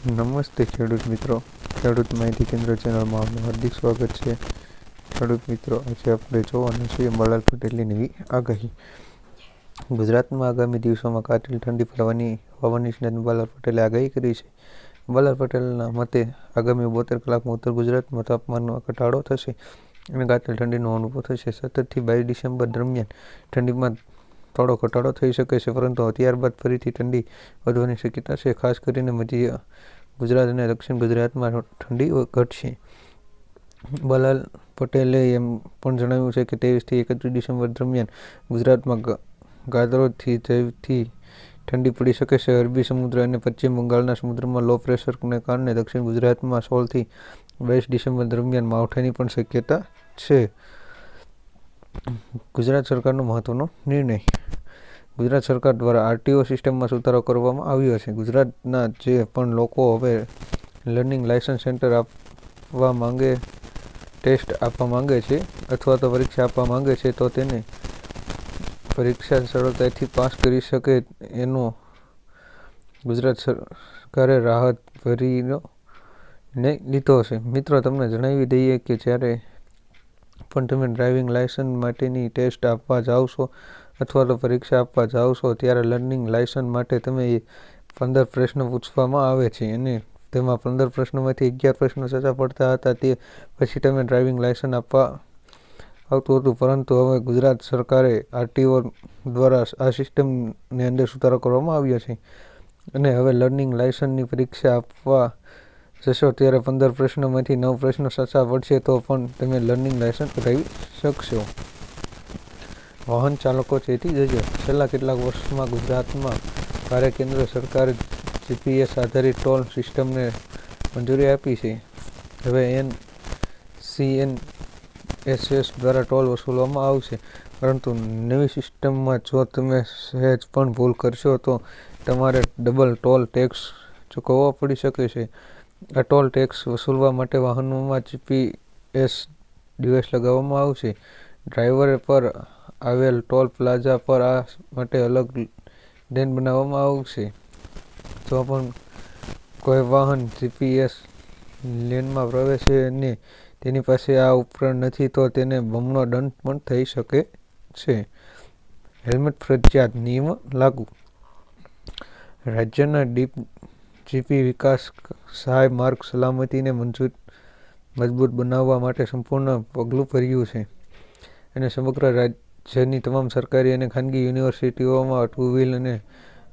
નમસ્તે ખેડૂત મિત્રો. ખેડૂત માહિતી કેન્દ્ર ચેનલમાં આપનું હાર્દિક સ્વાગત છે. ખેડૂત મિત્રો, આજે આપણે જોવાનું છે મલાલ પટેલની નવી આગાહી. ગુજરાતમાં આગામી દિવસોમાં કાતિલ ઠંડી પડવાની હવાની નિષ્ણાત મલાલ પટેલે આગાહી કરી છે. મલાલ પટેલના મતે, આગામી બોતેર કલાકમાં ઉત્તર ગુજરાતમાં તાપમાનમાં ઘટાડો થશે અને કાતિલ ઠંડીનો અનુભવ થશે. સત્તરથી બાવીસ ડિસેમ્બર દરમિયાન ઠંડીમાં થોડો ઘટાડો થઈ શકે છે, પરંતુ ત્યારબાદ ફરીથી ઠંડી વધવાની શક્યતા છે, ખાસ કરીને મધ્ય ગુજરાત અને દક્ષિણ ગુજરાતમાં ઠંડી ઘટશે. બલાલ પટેલે એમ પણ જણાવ્યું છે કે ત્રેવીસથી એકત્રીસ ડિસેમ્બર દરમિયાન ગુજરાતમાં ગાદરોથી જૈવથી ઠંડી પડી શકે છે. અરબી સમુદ્ર અને પશ્ચિમ બંગાળના સમુદ્રમાં લો પ્રેશરને કારણે દક્ષિણ ગુજરાતમાં સોળથી બાવીસ ડિસેમ્બર દરમિયાન માવઠાની પણ શક્યતા છે. ગુજરાત સરકારનો મહત્વનો નિર્ણય ગુજરાત સરકાર દ્વારા આરટીઓ સિસ્ટમમાં સુધારો કરવામાં આવ્યો છે. ગુજરાતના જે પણ લોકો હવે લર્નિંગ લાયસન્સ સેન્ટર આપવા માંગે, ટેસ્ટ આપવા માંગે છે અથવા તો પરીક્ષા આપવા માંગે છે, તો તેને પરીક્ષા સરળતાથી પાસ કરી શકે એનો ગુજરાત સરકારે રાહત ભરીનો નિર્ણય લીધો છે. મિત્રો, તમને જણાવી દઈએ કે જ્યારે પણ તમે ડ્રાઇવિંગ લાયસન્સ માટેની ટેસ્ટ આપવા જાઓ છો અથવા તો પરીક્ષા આપવા જાઓ છો, ત્યારે લર્નિંગ લાયસન્સ માટે તમે પંદર પ્રશ્ન પૂછવામાં આવે છે. અને તેમાં પંદર પ્રશ્નોમાંથી અગિયાર પ્રશ્નો સાચા પડતા હતા, તે પછી તમે ડ્રાઇવિંગ લાયસન્સ આપવા આવતું હતું. પરંતુ હવે ગુજરાત સરકારે આરટીઓ દ્વારા આ સિસ્ટમની અંદર સુધારો કરવામાં આવ્યો છે. અને હવે લર્નિંગ લાયસન્સની પરીક્ષા આપવા જશો, ત્યારે પંદર પ્રશ્નોમાંથી નવ પ્રશ્નો સાચા પડશે, તો પણ તમે લર્નિંગ લાયસન્સ કરાવી શકશો. વાહન ચાલકો ચેતી જજો છેલ્લા કેટલાક વર્ષમાં ગુજરાતમાં ભારે કેન્દ્ર સરકારે જીપીએસ આધારિત ટોલ સિસ્ટમને મંજૂરી આપી છે. હવે એન સીએનએસએસ દ્વારા ટોલ વસૂલવામાં આવશે. પરંતુ નવી સિસ્ટમમાં જો તમે સહેજ પણ ભૂલ કરશો, તો તમારે ડબલ ટોલ ટેક્સ ચૂકવવો પડી શકે છે. આ ટોલ ટેક્સ વસૂલવા માટે વાહનોમાં જીપીએસ ડિવાઇસ લગાવવામાં આવશે. ડ્રાઈવરે પર આવેલ ટોલ પ્લાઝા પર આ માટે અલગ લેન બનાવવામાં આવશે જો પણ કોઈ વાહન જીપીએસ લેનમાં પ્રવેશે અને તેની પાસે આ ઉપકરણ નથી, તો તેને બમણો દંડ પણ થઈ શકે છે. હેલ્મેટ ફરજિયાત નિયમ લાગુ. રાજ્યના ડીપ જીપી વિકાસ સહાય માર્ગ સલામતીને મંજૂર, મજબૂત બનાવવા માટે સંપૂર્ણ પગલું ભર્યું છે. અને સમગ્ર રાજ્યની તમામ સરકારી અને ખાનગી યુનિવર્સિટીઓમાં ટુ વ્હીલ અને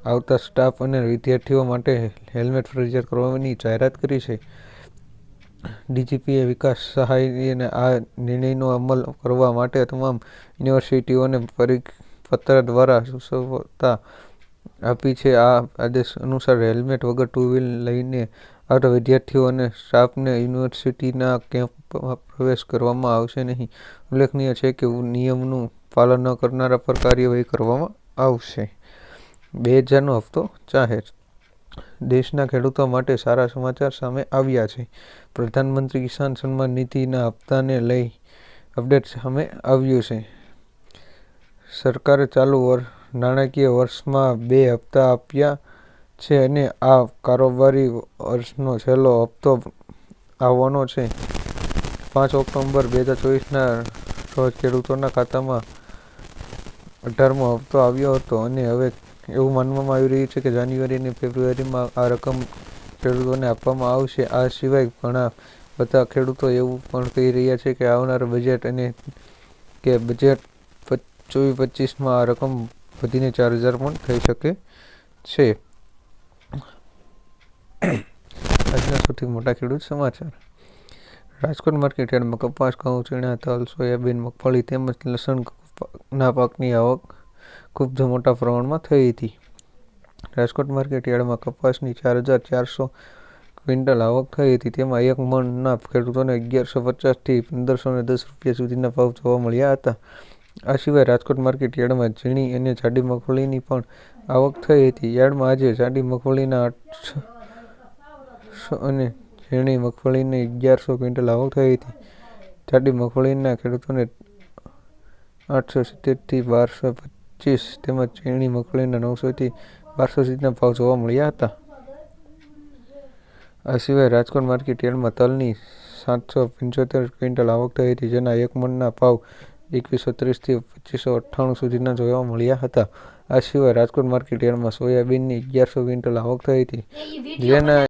આવતા સ્ટાફ અને વિદ્યાર્થીઓ માટે હેલ્મેટ ફરજિયાત કરવાની જાહેરાત કરી છે. ડીજીપીએ વિકાસ સહાયને આ નિર્ણયનો અમલ કરવા માટે તમામ યુનિવર્સિટીઓને પરિપત્ર દ્વારા સૂચવતા આપી છે. આ આદેશ અનુસાર હેલ્મેટ વગર ટુ વ્હીલ લઈને આવતા વિદ્યાર્થીઓ અને સ્ટાફને યુનિવર્સિટીના કેમ્પમાં પ્રવેશ કરવામાં આવશે નહીં. ઉલ્લેખનીય છે કે નિયમનું પાલન ન કરનારા પર કાર્યવાહી કરવામાં આવશે. બે હજારનો હપ્તો જાહેર. દેશના ખેડૂતો માટે સારા સમાચાર સામે આવ્યા છે. પ્રધાનમંત્રી કિસાન સન્માન નિધિના હપ્તાને લઈ અપડેટ સામે આવ્યું છે. સરકારે ચાલુ વર્ષ નાણાકીય વર્ષમાં બે હપ્તા આપ્યા છે અને આ કારોબારી વર્ષનો છેલ્લો હપ્તો આવવાનો છે. પાંચ ઓક્ટોબર બે હજાર ચોવીસના રોજ ખેડૂતોના ખાતામાં અઢારમો હપ્તો આવ્યો હતો અને હવે એવું માનવામાં આવી રહ્યું છે કે જાન્યુઆરી અને ફેબ્રુઆરીમાં આ રકમ ખેડૂતોને આપવામાં આવશે. આ સિવાય ઘણા બધા ખેડૂતો એવું પણ કહી રહ્યા છે કે આવનારા બજેટ અને કે બજેટ ચોવીસ પચીસમાં આ રકમ વધીને ચાર હજાર પણ થઈ શકે છે. આજના સૌથી મોટા ખેડૂત સમાચાર. રાજકોટ માર્કેટ યાર્ડમાં કપાસ, ઘઉં, ચણા, તલ, સોયાબીન, મગફળી તેમજ લસણના પાકની આવક ખૂબ જ મોટા પ્રમાણમાં થઈ હતી. રાજકોટ માર્કેટ યાર્ડમાં કપાસની ચાર હજાર ચારસો ક્વિન્ટલ આવક થઈ હતી. તેમાં એક મણના ખેડૂતોને અગિયારસો પચાસથી પંદરસો ને દસ રૂપિયા સુધીના ભાવ જોવા મળ્યા હતા. આ સિવાય રાજકોટ માર્કેટ યાર્ડમાં ઝીણી અને જાડી મગફળીની પણ આવક થઈ હતી. યાર્ડમાં આજે જાડી મગફળીના આઠસો અને ઝીણી મગફળીની અગિયારસો ક્વિન્ટલ આવક થઈ હતી. જાડી મગફળીના ખેડૂતોને આઠસો સિત્તેરથી બારસો પચીસ તેમજ ઝીણી મગફળીના નવસોથી બારસો સુધીના ભાવ જોવા મળ્યા હતા. આ સિવાય રાજકોટ માર્કેટ યાર્ડમાં તલની સાતસો પંચોતેર ક્વિન્ટલ આવક થઈ હતી જેના એક મણના ભાવ એકવીસો ત્રીસથી પચીસો અઠ્ઠાણું સુધીના જોવા મળ્યા હતા. આ સિવાય રાજકોટ માર્કેટ યાર્ડમાં સોયાબીનની અગિયારસો ક્વિન્ટલ આવક થઈ હતી જેના